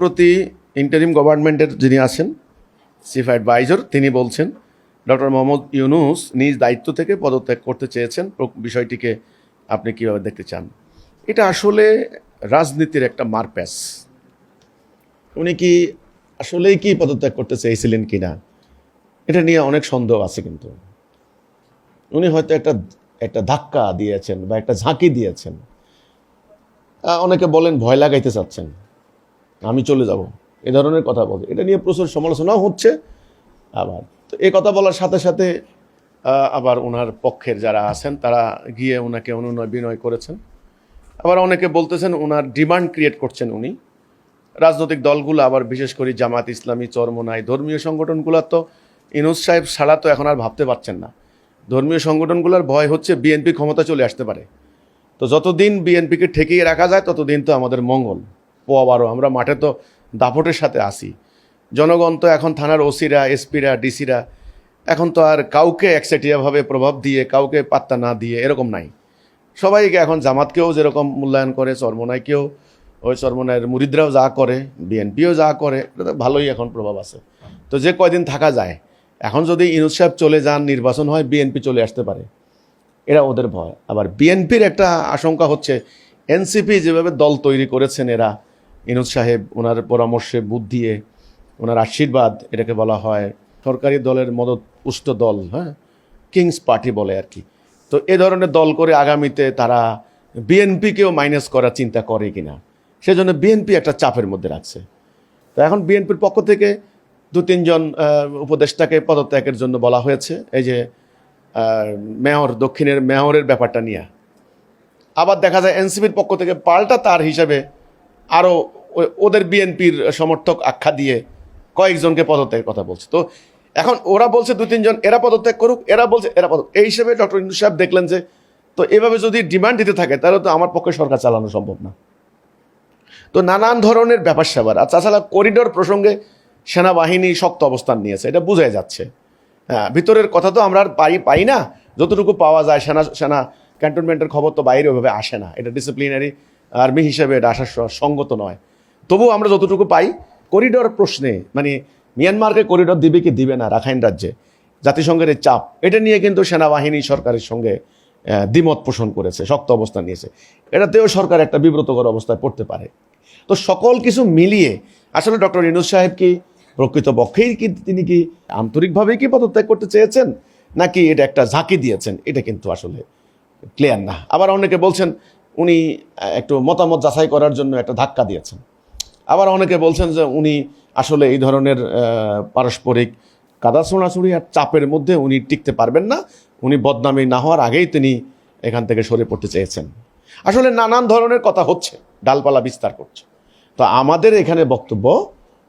প্রতি ইন্টারিম গভর্নমেন্টের যিনি আছেন চিফ অ্যাডভাইজার তিনি বলছেন ডক্টর মোহাম্মদ ইউনুস নিজ দায়িত্ব থেকে পদত্যাগ করতে চেয়েছেন। বিষয়টিকে আপনি কীভাবে দেখতে চান? এটা আসলে রাজনীতির একটা মারপ্যাস উনি কি আসলেই কি পদত্যাগ করতে চেয়েছিলেন কিনা, এটা নিয়ে অনেক সন্দেহ আছে কিন্তু। উনি হয়তো একটা একটা ধাক্কা দিয়েছেন বা একটা ঝাঁকি দিয়েছেন। অনেকে বলেন ভয় লাগাইতে চাচ্ছেন। আমি চলে যাব। এ ধরনের কথা বলে। এটা নিয়ে প্রচুর সমালোচনাও হচ্ছে আবার। তো এই কথা বলার সাথে সাথে আবার ওনার পক্ষের যারা আছেন, তারা গিয়ে ওনাকে অনুনয় বিনয় করেছেন। আবার অনেকে বলতেছেন ওনার ডিমান্ড ক্রিয়েট করছেন উনি। রাজনৈতিক দলগুলো আবার বিশেষ করে জামাত ইসলামী, চরমনাই, ধর্মীয় সংগঠনগুলো তো ইনুস সাহেব ছাড়া তো এখন আর ভাবতে পারছেন না। ধর্মীয় সংগঠনগুলোর ভয় হচ্ছে বিএনপি ক্ষমতা চলে আসতে পারে। তো যতদিন বিএনপিকে ঠেকিয়ে রাখা যায়, ততদিন তো আমাদের মঙ্গল। পোয়াবারও আমরা মাঠে তো দাপটের সাথে আসি। জনগণ তো এখন থানার ওসিরা, এসপিরা, ডিসিরা, এখন তো আর কাউকে একচেটিয়াভাবে প্রভাব দিয়ে, কাউকে পাত্তা না দিয়ে এরকম নাই। সবাইকে এখন জামাতকেও যেরকম মূল্যায়ন করে, চরমনাইকেও, ওই চরমনাইয়ের মুরিদরাও যা করে, বিএনপিও যা করে ভালোই এখন প্রভাব আছে। তো যে কয়দিন থাকা যায়, এখন যদি ইনুস সাহেব চলে যান, নির্বাচন হয়, বিএনপি চলে আসতে পারে। এরা ওদের ভয়। আবার বিএনপির একটা আশঙ্কা হচ্ছে, এনসিপি যেভাবে দল তৈরি করেছেন এরা ইনুস সাহেব, ওনার পরামর্শে বুদ্ধ দিয়ে ওনার আশীর্বাদ, এটাকে বলা হয় সরকারি দলের মদত পুষ্ট দল হ্যাঁ? কিংস পার্টি বলে আর কি। তো এ ধরনের দল করে আগামীতে তারা বিএনপিকেও মাইনাস করার চিন্তা করে কিনা। সেজন্য বিএনপি একটা চাপের মধ্যে রাখছে। তো এখন বিএনপির পক্ষ থেকে দু তিনজন উপদেষ্টাকে পদত্যাগের জন্য বলা হয়েছে। এই যে মেয়র, দক্ষিণের মেয়রের ব্যাপারটা নিয়ে। আবার দেখা যায় এনসিপির পক্ষ থেকে পাল্টা তার হিসাবে আরও ওদের বিএনপির সমর্থক আখ্যা দিয়ে কয়েকজনকে পদত্যাগের কথা বলছে। তো এখন ওরা বলছে দু তিনজন, এরা পদত্যাগ করুক, এরা বলছে, এরা পদ এই হিসেবে ডক্টর ইন্দু সাহেব দেখলেন যে, তো এভাবে যদি ডিমান্ড দিতে থাকে, তাহলে তো আমার পক্ষে সরকার চালানো সম্ভব না। তো নানান ধরনের ব্যাপার স্যাপার। আর তাছাড়া করিডোর প্রসঙ্গে সেনাবাহিনী শক্ত অবস্থান নিয়েছে, এটা বোঝাই যাচ্ছে। হ্যাঁ ভিতরের কথা তো আমরা আর পাই পাই না। যতটুকু পাওয়া যায়, সেনা সেনা ক্যান্টনমেন্টের খবর তো বাইরে ওইভাবে আসে না। এটা ডিসিপ্লিনারি আর্মি হিসেবে এটা আসার সঙ্গত নয়। তবুও আমরা যতটুকু পাই করিডোর প্রশ্নে মানে মিয়ানমারকে করিডোর দিবে কি দিবে না রাখাইন রাজ্যে, জাতিসংঘের এই চাপ, এটা নিয়ে কিন্তু সেনাবাহিনী সরকারের সঙ্গে দ্বিমত পোষণ করেছে, শক্ত অবস্থান নিয়েছে। এটাতেও সরকার একটা বিব্রতকর অবস্থায় পড়তে পারে। তো সকল কিছু মিলিয়ে, আসলে ডক্টর ইনুস সাহেব কি প্রকৃতপক্ষেই কি, তিনি কি আন্তরিকভাবেই কি পদত্যাগ করতে চেয়েছেন? নাকি এটা একটা ঝাঁকি দিয়েছেন? এটা কিন্তু আসলে ক্লিয়ার না। আবার অনেকে বলছেন, উনি একটু মতামত যাচাই করার জন্য একটা ধাক্কা দিয়েছেন। আবার অনেকে বলছেন যে উনি আসলে এই ধরনের পারস্পরিক কাদা ছোড়াছুড়ি আর চাপের মধ্যে উনি টিকতে পারবেন না। উনি বদনামি না হওয়ার আগেই তিনি এখান থেকে সরে পড়তে চেয়েছেন। আসলে নানান ধরনের কথা হচ্ছে, ডালপালা বিস্তার করছে। তো আমাদের এখানে বক্তব্য,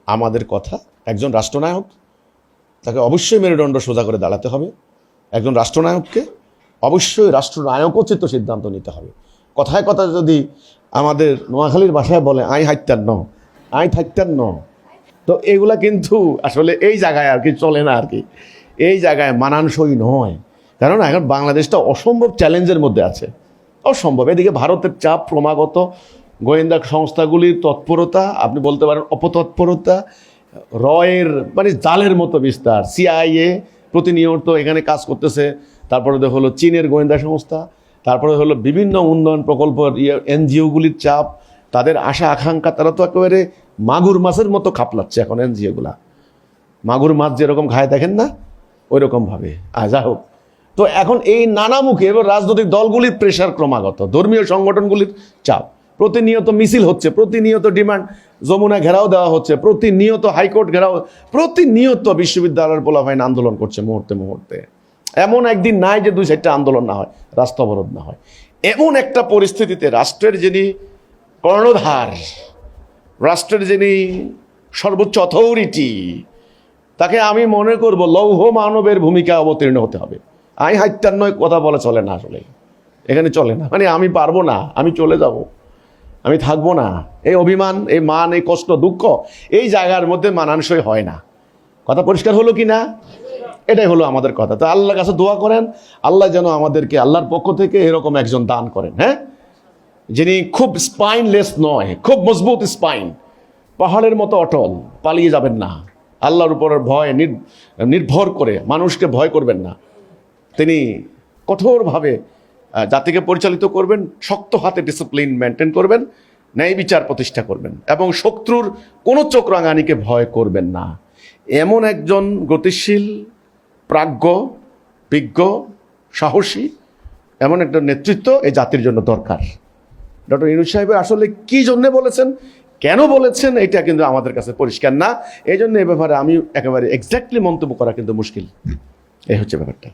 আমাদের কথা, একজন রাষ্ট্রনায়ক, তাকে অবশ্যই মেরুদণ্ড সোজা করে দাঁড়াতে হবে। একজন রাষ্ট্রনায়ককে অবশ্যই রাষ্ট্রনায়কোচিত সিদ্ধান্ত নিতে হবে। কথায় কথা যদি আমাদের নোয়াখালীর ভাষায় বলে, আই হাইতার ন আই থাকতেন ন। তো এগুলা কিন্তু আসলে এই জায়গায় আর কি চলে না আর কি। এই জায়গায় মানানসই নয়। কারণ এখন বাংলাদেশটা অসম্ভব চ্যালেঞ্জের মধ্যে আছে। অসম্ভব। এদিকে ভারতের চাপ ক্রমাগত গোয়েন্দা সংস্থাগুলির তৎপরতা, আপনি বলতে পারেন অপতৎপরতা, রয়ের মানে জালের মতো বিস্তার। সিআইএ প্রতিনিয়ত এখানে কাজ করতেছে। তারপরে হলো চীনের গোয়েন্দা সংস্থা। তারপরে হলো বিভিন্ন উন্নয়ন প্রকল্প এনজিওগুলির চাপ। তাদের আশা, আকাঙ্ক্ষা, তারা তো একেবারে মাগুর মাছের মতো খাপলাচ্ছে এখন এনজিওগুলা। মাগুর মাছ যেরকম খায় দেখেন না ওই রকমভাবে যা হোক। তো এখন এই নানামুখী এবার রাজনৈতিক দলগুলির প্রেশার ক্রমাগত, ধর্মীয় সংগঠনগুলির চাপ। প্রতিনিয়ত মিছিল হচ্ছে, প্রতিনিয়ত ডিমান্ড যমুনা ঘেরাও দেওয়া হচ্ছে, প্রতিনিয়ত হাইকোর্ট ঘেরাও, প্রতিনিয়ত বিশ্ববিদ্যালয়ের পোলাফাইন আন্দোলন করছে মুহূর্তে মুহূর্তে। এমন একদিন নাই যে দুই সাইডটা আন্দোলন না হয় রাস্তা অবরোধ না হয়। এমন একটা পরিস্থিতিতে রাষ্ট্রের যিনি কর্ণধার, রাষ্ট্রের যিনি সর্বোচ্চ অথরিটি তাকে আমি মনে করব লৌহ মানবের ভূমিকা অবতীর্ণ হতে হবে। আই হাইত্যার নয়, কথা বলে চলে না আসলে। এখানে চলে না। মানে আমি পারব না, আমি চলে যাব। আমি থাকব না। এই অভিমান, এই মান, এই কষ্ট, দুঃখ, এই জায়গার মধ্যে মানানসই হয় না। কথা পরিষ্কার হলো কি না? এটাই হলো আমাদের কথা। তো আল্লাহর কাছে দোয়া করেন, আল্লাহ যেন আমাদেরকে আল্লাহর পক্ষ থেকে এরকম একজন দান করেন হ্যাঁ? যিনি খুব স্পাইনলেস নয়, খুব মজবুত স্পাইন পাহাড়ের মতো অটল, পালিয়ে যাবেন না। আল্লাহর উপর ভয় নির- নির্ভর করে, মানুষকে ভয় করবেন না। তিনি কঠোরভাবে জাতিকে পরিচালিত করবেন, শক্ত হাতে ডিসিপ্লিন মেনটেন করবেন, ন্যায় বিচার প্রতিষ্ঠা করবেন এবং শত্রুর কোনো চোখ রাঙানিকে ভয় করবেন না। এমন একজন গতিশীল, প্রাজ্ঞ, বিজ্ঞ, সাহসী, এমন একটা নেতৃত্ব এই জাতির জন্য দরকার। ডক্টর ইনুজ সাহেব আসলে কি জন্যে বলেছেন, কেন বলেছেন, এটা কিন্তু আমাদের কাছে পরিষ্কার না। এই জন্য এ ব্যাপারে আমি একেবারে এক্স্যাক্টলি মন্তব্য করা কিন্তু মুশকিল। এই হচ্ছে ব্যাপারটা।